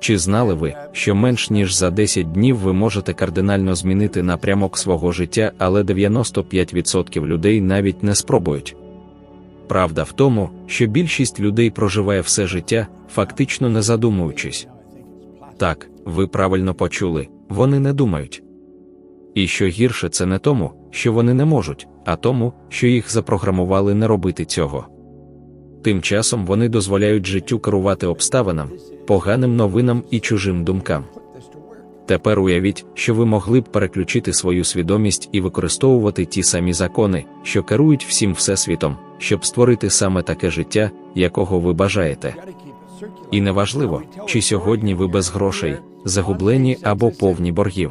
Чи знали ви, що менш ніж за 10 днів ви можете кардинально змінити напрямок свого життя, але 95% людей навіть не спробують? Правда в тому, що більшість людей проживає все життя, фактично не задумуючись. Так, ви правильно почули, вони не думають. І що гірше, це не тому, що вони не можуть, а тому, що їх запрограмували не робити цього. Тим часом вони дозволяють життю керувати обставинам, поганим новинам і чужим думкам. Тепер уявіть, що ви могли б переключити свою свідомість і використовувати ті самі закони, що керують всім всесвітом, щоб створити саме таке життя, якого ви бажаєте. І неважливо, чи сьогодні ви без грошей, загублені або повні боргів.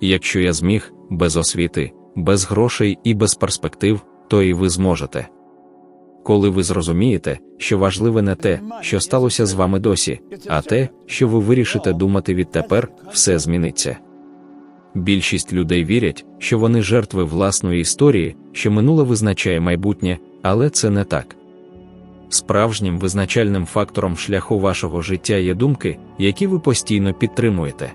Якщо я зміг, без освіти, без грошей і без перспектив, то і ви зможете. Коли ви зрозумієте, що важливе не те, що сталося з вами досі, а те, що ви вирішите думати відтепер, все зміниться. Більшість людей вірять, що вони жертви власної історії, що минуле визначає майбутнє, але це не так. Справжнім визначальним фактором шляху вашого життя є думки, які ви постійно підтримуєте.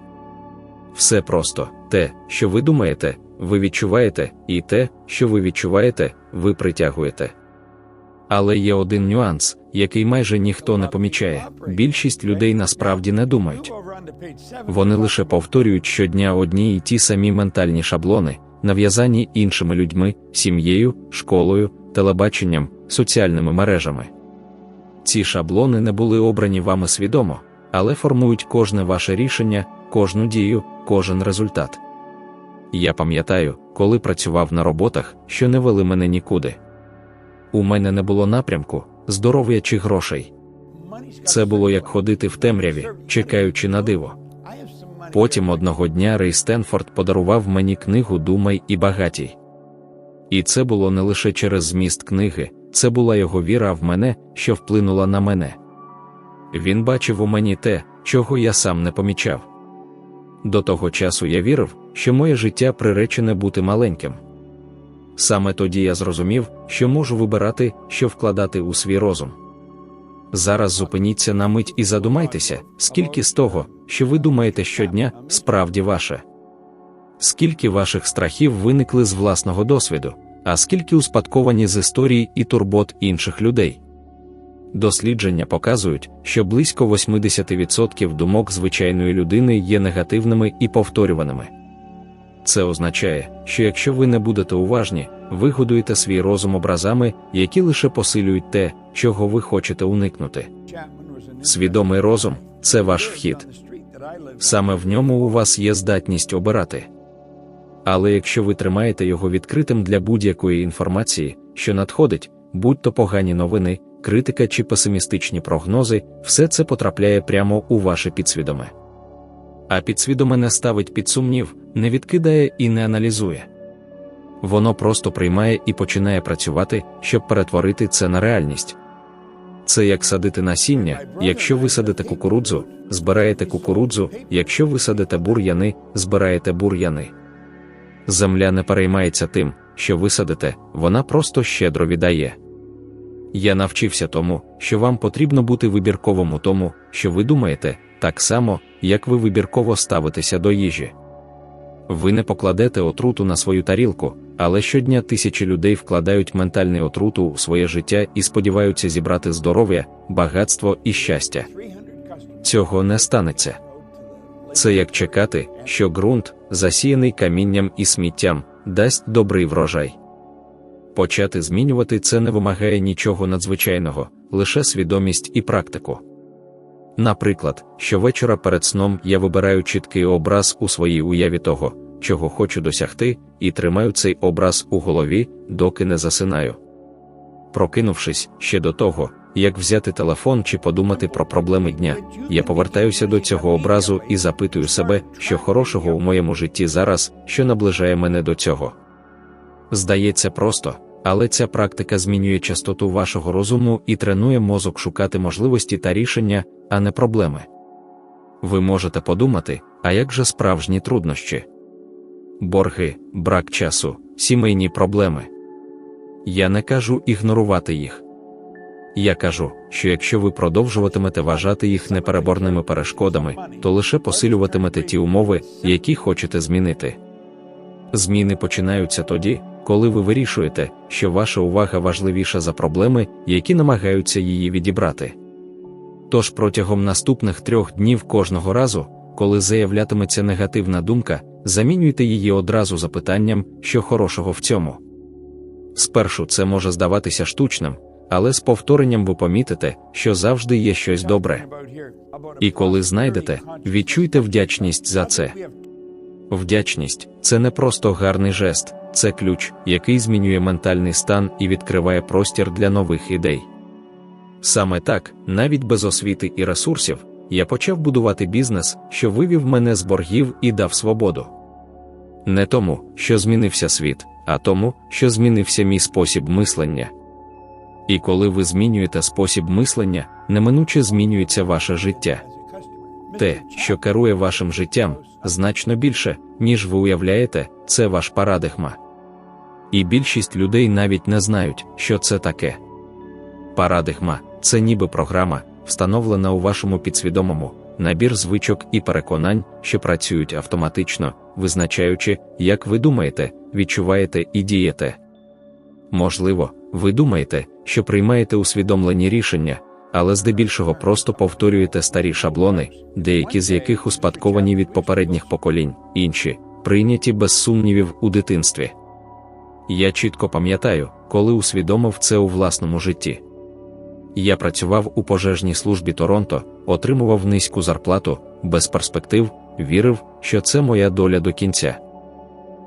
Все просто те, що ви думаєте, ви відчуваєте, і те, що ви відчуваєте, ви притягуєте. Але є один нюанс, який майже ніхто не помічає: більшість людей насправді не думають. Вони лише повторюють щодня одні й ті самі ментальні шаблони, нав'язані іншими людьми, сім'єю, школою, телебаченням, соціальними мережами. Ці шаблони не були обрані вами свідомо, але формують кожне ваше рішення, кожну дію, кожен результат. Я пам'ятаю, коли працював на роботах, що не вели мене нікуди. У мене не було напрямку, здоров'я чи грошей. Це було як ходити в темряві, чекаючи на диво. Потім одного дня Рей Стенфорд подарував мені книгу Думай і багатій. І це було не лише через зміст книги, це була його віра в мене, що вплинула на мене. Він бачив у мені те, чого я сам не помічав. До того часу я вірив, що моє життя приречене бути маленьким. Саме тоді я зрозумів, що можу вибирати, що вкладати у свій розум. Зараз зупиніться на мить і задумайтеся, скільки з того, що ви думаєте щодня, справді ваше. Скільки ваших страхів виникли з власного досвіду, а скільки успадковані з історій і турбот інших людей. Дослідження показують, що близько 80% думок звичайної людини є негативними і повторюваними. Це означає, що якщо ви не будете уважні, ви годуєте свій розум образами, які лише посилюють те, чого ви хочете уникнути. Свідомий розум це ваш вхід. Саме в ньому у вас є здатність обирати. Але якщо ви тримаєте його відкритим для будь-якої інформації, що надходить, будь то погані новини, критика чи песимістичні прогнози, все це потрапляє прямо у ваше підсвідоме. А підсвідоме не ставить під сумнів, не відкидає і не аналізує. Воно просто приймає і починає працювати, щоб перетворити це на реальність. Це як садити насіння, якщо ви садите кукурудзу, збираєте кукурудзу, якщо ви садите бур'яни, збираєте бур'яни. Земля не переймається тим, що ви садите, вона просто щедро віддає. Я навчився тому, що вам потрібно бути вибірковим у тому, що ви думаєте, так само, як ви вибірково ставитеся до їжі. Ви не покладете отруту на свою тарілку, але щодня тисячі людей вкладають ментальний отруту в своє життя і сподіваються зібрати здоров'я, багатство і щастя. Цього не станеться. Це як чекати, що ґрунт, засіяний камінням і сміттям, дасть добрий врожай. Почати змінювати це не вимагає нічого надзвичайного, лише свідомість і практику. Наприклад, щовечора перед сном я вибираю чіткий образ у своїй уяві того, чого хочу досягти, і тримаю цей образ у голові, доки не засинаю. Прокинувшись ще до того, як взяти телефон чи подумати про проблеми дня, я повертаюся до цього образу і запитую себе, що хорошого у моєму житті зараз, що наближає мене до цього. Здається просто, але ця практика змінює частоту вашого розуму і тренує мозок шукати можливості та рішення, а не проблеми. Ви можете подумати, а як же справжні труднощі? Борги, брак часу, сімейні проблеми. Я не кажу ігнорувати їх. Я кажу, що якщо ви продовжуватимете вважати їх непереборними перешкодами, то лише посилюватимете ті умови, які хочете змінити. Зміни починаються тоді, коли ви вирішуєте, що ваша увага важливіша за проблеми, які намагаються її відібрати. Тож протягом наступних трьох днів кожного разу, коли заявлятиметься негативна думка, замінюйте її одразу запитанням, що хорошого в цьому. Спершу це може здаватися штучним, але з повторенням ви помітите, що завжди є щось добре. І коли знайдете, відчуйте вдячність за це. Вдячність це не просто гарний жест, це ключ, який змінює ментальний стан і відкриває простір для нових ідей. Саме так, навіть без освіти і ресурсів, я почав будувати бізнес, що вивів мене з боргів і дав свободу. Не тому, що змінився світ, а тому, що змінився мій спосіб мислення. І коли ви змінюєте спосіб мислення, неминуче змінюється ваше життя. Те, що керує вашим життям, значно більше, ніж ви уявляєте, це ваш парадигма. І більшість людей навіть не знають, що це таке. Парадигма це ніби програма, встановлена у вашому підсвідомому, набір звичок і переконань, що працюють автоматично, визначаючи, як ви думаєте, відчуваєте і дієте. Можливо, ви думаєте, що приймаєте усвідомлені рішення, але здебільшого просто повторюєте старі шаблони, деякі з яких успадковані від попередніх поколінь, інші прийняті без сумнівів у дитинстві. Я чітко пам'ятаю, коли усвідомив це у власному житті. Я працював у пожежній службі Торонто, отримував низьку зарплату, без перспектив, вірив, що це моя доля до кінця.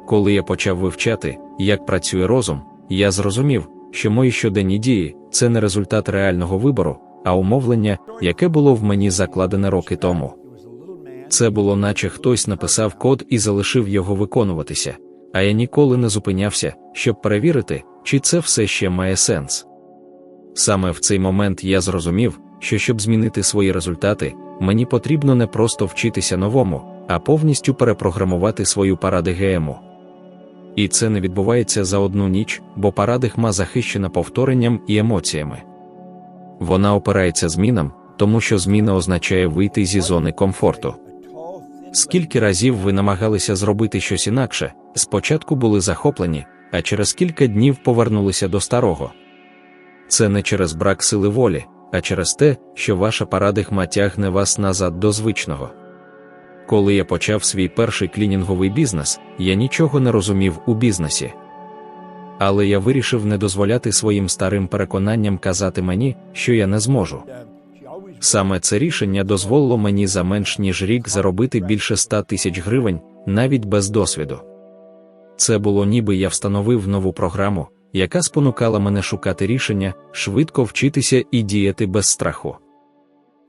Коли я почав вивчати, як працює розум, я зрозумів, що мої щоденні дії це не результат реального вибору, а умовлення, яке було в мені закладене роки тому. Це було, наче хтось написав код і залишив його виконуватися, а я ніколи не зупинявся, щоб перевірити, чи це все ще має сенс. Саме в цей момент я зрозумів, що щоб змінити свої результати, мені потрібно не просто вчитися новому, а повністю перепрограмувати свою парадигему. І це не відбувається за одну ніч, бо парадигма захищена повторенням і емоціями. Вона опирається змінам, тому що зміна означає вийти зі зони комфорту. Скільки разів ви намагалися зробити щось інакше, спочатку були захоплені, а через кілька днів повернулися до старого. Це не через брак сили волі, а через те, що ваша парадигма тягне вас назад до звичного. Коли я почав свій перший клінінговий бізнес, я нічого не розумів у бізнесі. Але я вирішив не дозволяти своїм старим переконанням казати мені, що я не зможу. Саме це рішення дозволило мені за менш ніж рік заробити більше 100 тисяч гривень, навіть без досвіду. Це було ніби я встановив нову програму, яка спонукала мене шукати рішення, швидко вчитися і діяти без страху.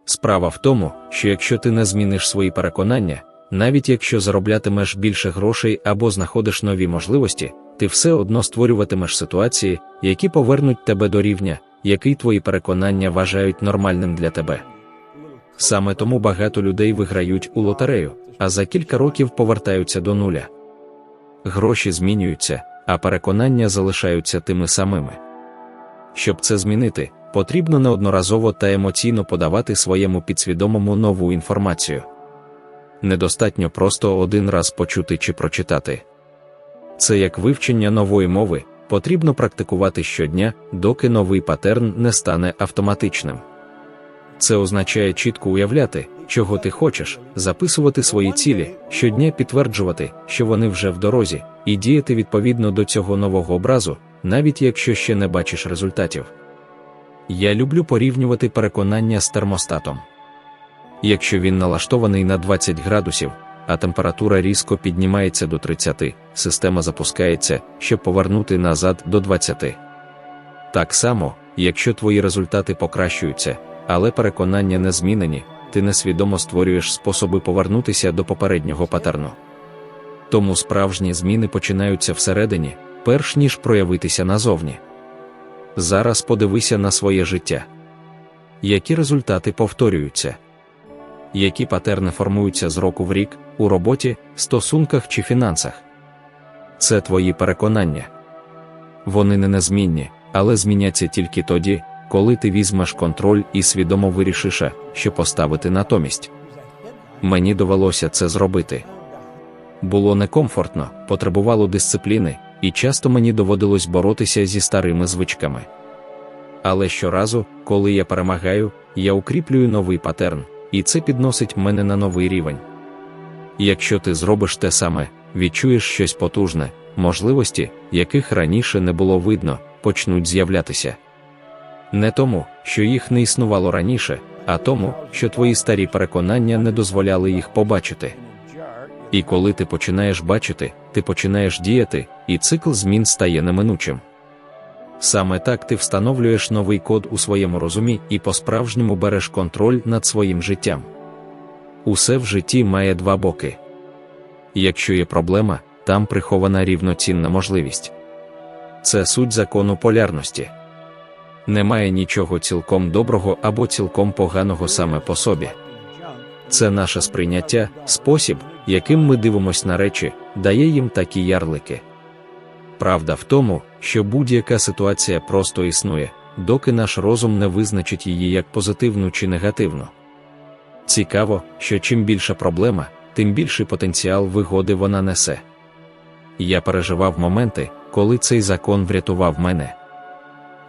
Справа в тому, що якщо ти не зміниш свої переконання, навіть якщо зароблятимеш більше грошей або знаходиш нові можливості, ти все одно створюватимеш ситуації, які повернуть тебе до рівня, який твої переконання вважають нормальним для тебе. Саме тому багато людей виграють у лотерею, а за кілька років повертаються до нуля. Гроші змінюються, а переконання залишаються тими самими. Щоб це змінити, потрібно неодноразово та емоційно подавати своєму підсвідомому нову інформацію. Недостатньо просто один раз почути чи прочитати. Це як вивчення нової мови, потрібно практикувати щодня, доки новий патерн не стане автоматичним. Це означає чітко уявляти, чого ти хочеш, записувати свої цілі, щодня підтверджувати, що вони вже в дорозі, і діяти відповідно до цього нового образу, навіть якщо ще не бачиш результатів. Я люблю порівнювати переконання з термостатом. Якщо він налаштований на 20 градусів, а температура різко піднімається до 30, система запускається, щоб повернути назад до 20. Так само, якщо твої результати покращуються, але переконання не змінені, ти несвідомо створюєш способи повернутися до попереднього патерну. Тому справжні зміни починаються всередині, перш ніж проявитися назовні. Зараз подивися на своє життя. Які результати повторюються? Які патерни формуються з року в рік, у роботі, стосунках чи фінансах? Це твої переконання. Вони не незмінні, але зміняться тільки тоді, коли ти візьмеш контроль і свідомо вирішиш, що поставити натомість. Мені довелося це зробити. Було некомфортно, потребувало дисципліни, і часто мені доводилось боротися зі старими звичками. Але щоразу, коли я перемагаю, я укріплюю новий патерн, і це підносить мене на новий рівень. Якщо ти зробиш те саме, відчуєш щось потужне, можливості, яких раніше не було видно, почнуть з'являтися. Не тому, що їх не існувало раніше, а тому, що твої старі переконання не дозволяли їх побачити. І коли ти починаєш бачити, ти починаєш діяти, і цикл змін стає неминучим. Саме так ти встановлюєш новий код у своєму розумі і по-справжньому береш контроль над своїм життям. Усе в житті має два боки. Якщо є проблема, там прихована рівноцінна можливість. Це суть закону полярності. Немає нічого цілком доброго або цілком поганого саме по собі. Це наше сприйняття, спосіб, яким ми дивимося на речі, дає їм такі ярлики. Правда в тому, що будь-яка ситуація просто існує, доки наш розум не визначить її як позитивну чи негативну. Цікаво, що чим більша проблема, тим більший потенціал вигоди вона несе. Я переживав моменти, коли цей закон врятував мене.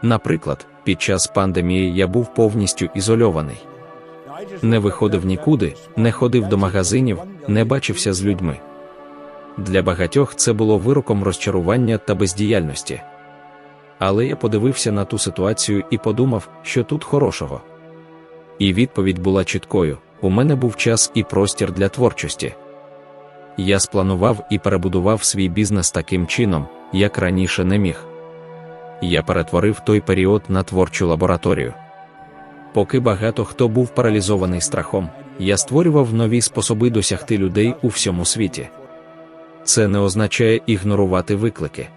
Наприклад, під час пандемії я був повністю ізольований. Не виходив нікуди, не ходив до магазинів, не бачився з людьми. Для багатьох це було вироком розчарування та бездіяльності. Але я подивився на ту ситуацію і подумав, що тут хорошого. І відповідь була чіткою: у мене був час і простір для творчості. Я спланував і перебудував свій бізнес таким чином, як раніше не міг. Я перетворив той період на творчу лабораторію. Поки багато хто був паралізований страхом, я створював нові способи досягти людей у всьому світі. Це не означає ігнорувати виклики.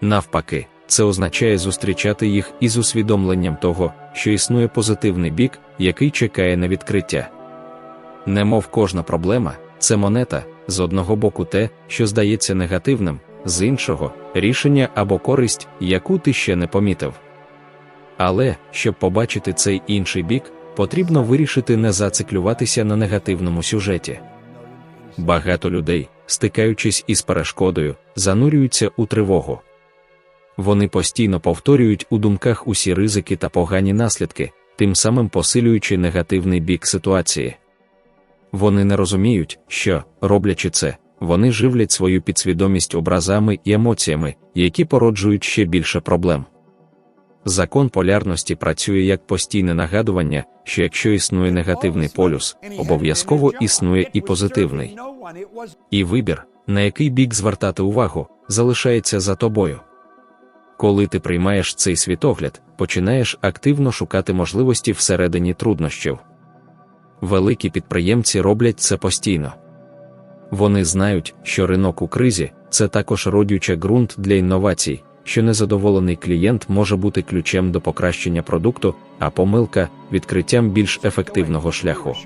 Навпаки, це означає зустрічати їх із усвідомленням того, що існує позитивний бік, який чекає на відкриття. Немов кожна проблема, це монета, з одного боку те, що здається негативним, з іншого рішення або користь, яку ти ще не помітив. Але, щоб побачити цей інший бік, потрібно вирішити не зациклюватися на негативному сюжеті. Багато людей, стикаючись із перешкодою, занурюються у тривогу. Вони постійно повторюють у думках усі ризики та погані наслідки, тим самим посилюючи негативний бік ситуації. Вони не розуміють, що, роблячи це, вони живлять свою підсвідомість образами і емоціями, які породжують ще більше проблем. Закон полярності працює як постійне нагадування, що якщо існує негативний полюс, обов'язково існує і позитивний. І вибір, на який бік звертати увагу, залишається за тобою. Коли ти приймаєш цей світогляд, починаєш активно шукати можливості всередині труднощів. Великі підприємці роблять це постійно. Вони знають, що ринок у кризі це також родюча ґрунт для інновацій, що незадоволений клієнт може бути ключем до покращення продукту, а помилка відкриттям більш ефективного шляху.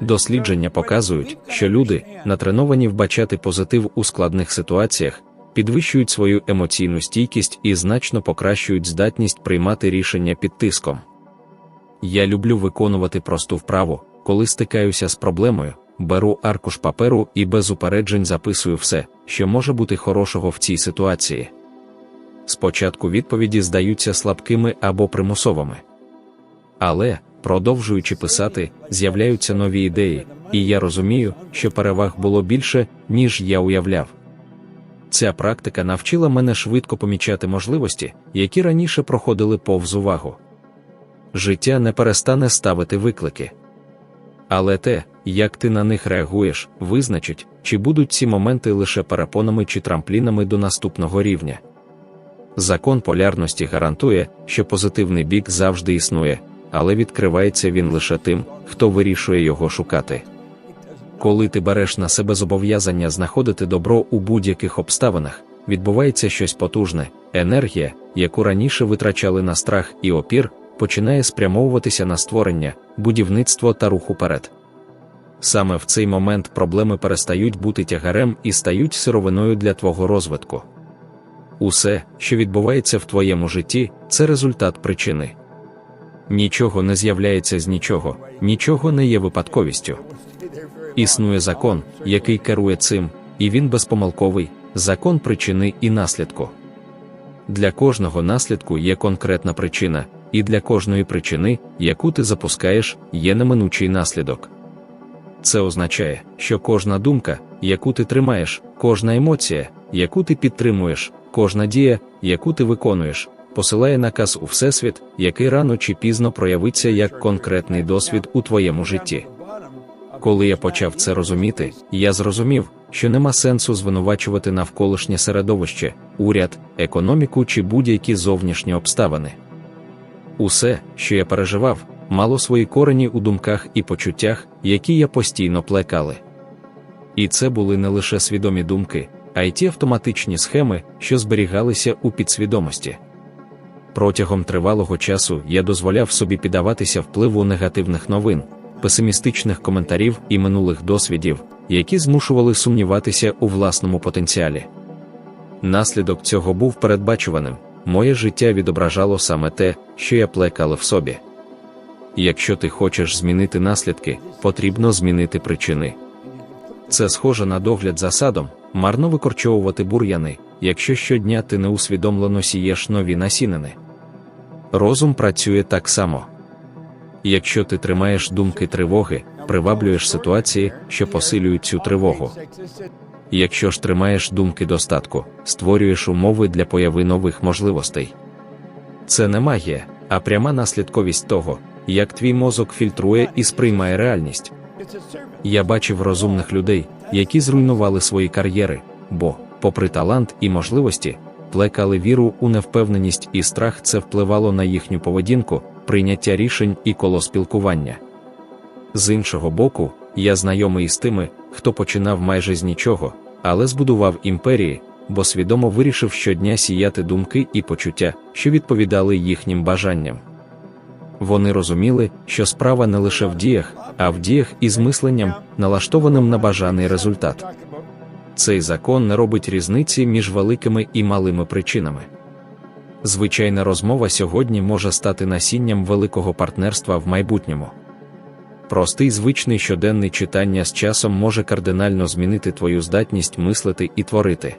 Дослідження показують, що люди, натреновані вбачати позитив у складних ситуаціях, підвищують свою емоційну стійкість і значно покращують здатність приймати рішення під тиском. Я люблю виконувати просту вправу, коли стикаюся з проблемою, беру аркуш паперу і без упереджень записую все, що може бути хорошого в цій ситуації. Спочатку відповіді здаються слабкими або примусовими. Але, продовжуючи писати, з'являються нові ідеї, і я розумію, що переваг було більше, ніж я уявляв. Ця практика навчила мене швидко помічати можливості, які раніше проходили повз увагу. Життя не перестане ставити виклики. Але те, як ти на них реагуєш, визначить, чи будуть ці моменти лише перепонами чи трамплінами до наступного рівня. Закон полярності гарантує, що позитивний бік завжди існує, але відкривається він лише тим, хто вирішує його шукати. Коли ти береш на себе зобов'язання знаходити добро у будь-яких обставинах, відбувається щось потужне, енергія, яку раніше витрачали на страх і опір, починає спрямовуватися на створення, будівництво та рух уперед. Саме в цей момент проблеми перестають бути тягарем і стають сировиною для твого розвитку. Усе, що відбувається в твоєму житті, це результат причини. Нічого не з'являється з нічого, нічого не є випадковістю. Існує закон, який керує цим, і він безпомилковий закон причини і наслідку. Для кожного наслідку є конкретна причина, і для кожної причини, яку ти запускаєш, є неминучий наслідок. Це означає, що кожна думка, яку ти тримаєш, кожна емоція, яку ти підтримуєш, кожна дія, яку ти виконуєш, посилає наказ у Всесвіт, який рано чи пізно проявиться як конкретний досвід у твоєму житті. Коли я почав це розуміти, я зрозумів, що нема сенсу звинувачувати навколишнє середовище, уряд, економіку чи будь-які зовнішні обставини. Усе, що я переживав, мало свої корені у думках і почуттях, які я постійно плекали. І це були не лише свідомі думки, а й ті автоматичні схеми, що зберігалися у підсвідомості. Протягом тривалого часу я дозволяв собі піддаватися впливу негативних новин, песимістичних коментарів і минулих досвідів, які змушували сумніватися у власному потенціалі. Наслідок цього був передбачуваним, моє життя відображало саме те, що я плекала в собі. Якщо ти хочеш змінити наслідки, потрібно змінити причини. Це схоже на догляд за садом, марно викорчовувати бур'яни, якщо щодня ти неусвідомлено сієш нові насінини. Розум працює так само. Якщо ти тримаєш думки тривоги, приваблюєш ситуації, що посилюють цю тривогу. Якщо ж тримаєш думки достатку, створюєш умови для появи нових можливостей. Це не магія, а пряма наслідковість того, як твій мозок фільтрує і сприймає реальність. Я бачив розумних людей, які зруйнували свої кар'єри, бо, попри талант і можливості, плекали віру у невпевненість і страх це впливало на їхню поведінку, прийняття рішень і коло спілкування. З іншого боку, я знайомий із тими, хто починав майже з нічого, але збудував імперії, бо свідомо вирішив щодня сіяти думки і почуття, що відповідали їхнім бажанням. Вони розуміли, що справа не лише в діях, а в діях із мисленням, налаштованим на бажаний результат. Цей закон не робить різниці між великими і малими причинами. Звичайна розмова сьогодні може стати насінням великого партнерства в майбутньому. Простий звичний щоденний читання з часом може кардинально змінити твою здатність мислити і творити.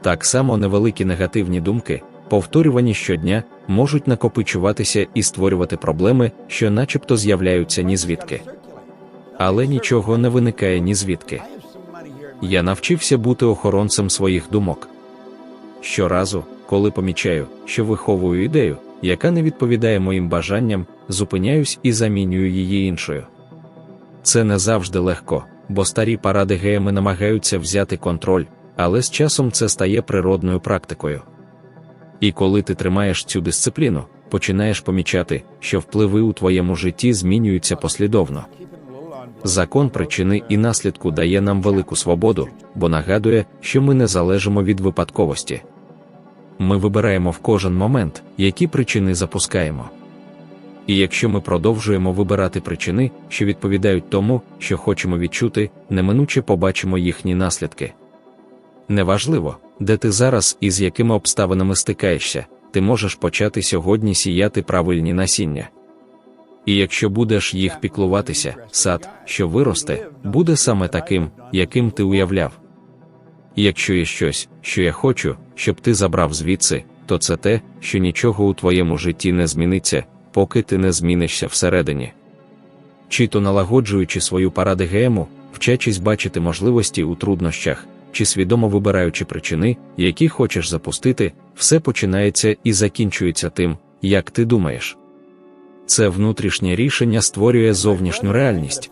Так само невеликі негативні думки, повторювані щодня, можуть накопичуватися і створювати проблеми, що начебто з'являються ні звідки. Але нічого не виникає ні звідки. Я навчився бути охоронцем своїх думок. Щоразу, коли помічаю, що виховую ідею, яка не відповідає моїм бажанням, зупиняюсь і замінюю її іншою. Це не завжди легко, бо старі паради геями намагаються взяти контроль, але з часом це стає природною практикою. І коли ти тримаєш цю дисципліну, починаєш помічати, що впливи у твоєму житті змінюються послідовно. Закон причини і наслідку дає нам велику свободу, бо нагадує, що ми не залежимо від випадковості. Ми вибираємо в кожен момент, які причини запускаємо. І якщо ми продовжуємо вибирати причини, що відповідають тому, що хочемо відчути, неминуче побачимо їхні наслідки. Неважливо, де ти зараз і з якими обставинами стикаєшся, ти можеш почати сьогодні сіяти правильні насіння. І якщо будеш їх піклуватися, сад, що виросте, буде саме таким, яким ти уявляв. Якщо є щось, що я хочу, щоб ти забрав звідси, то це те, що нічого у твоєму житті не зміниться, поки ти не змінишся всередині. Чи то налагоджуючи свою парадигему, вчачись бачити можливості у труднощах, чи свідомо вибираючи причини, які хочеш запустити, все починається і закінчується тим, як ти думаєш. Це внутрішнє рішення створює зовнішню реальність.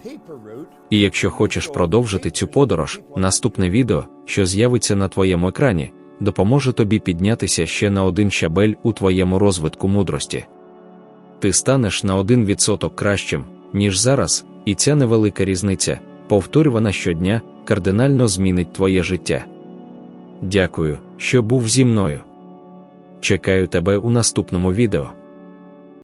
І якщо хочеш продовжити цю подорож, наступне відео, що з'явиться на твоєму екрані, допоможе тобі піднятися ще на один щабель у твоєму розвитку мудрості. Ти станеш на один відсоток кращим, ніж зараз, і ця невелика різниця, повторювана щодня, кардинально змінить твоє життя. Дякую, що був зі мною. Чекаю тебе у наступному відео.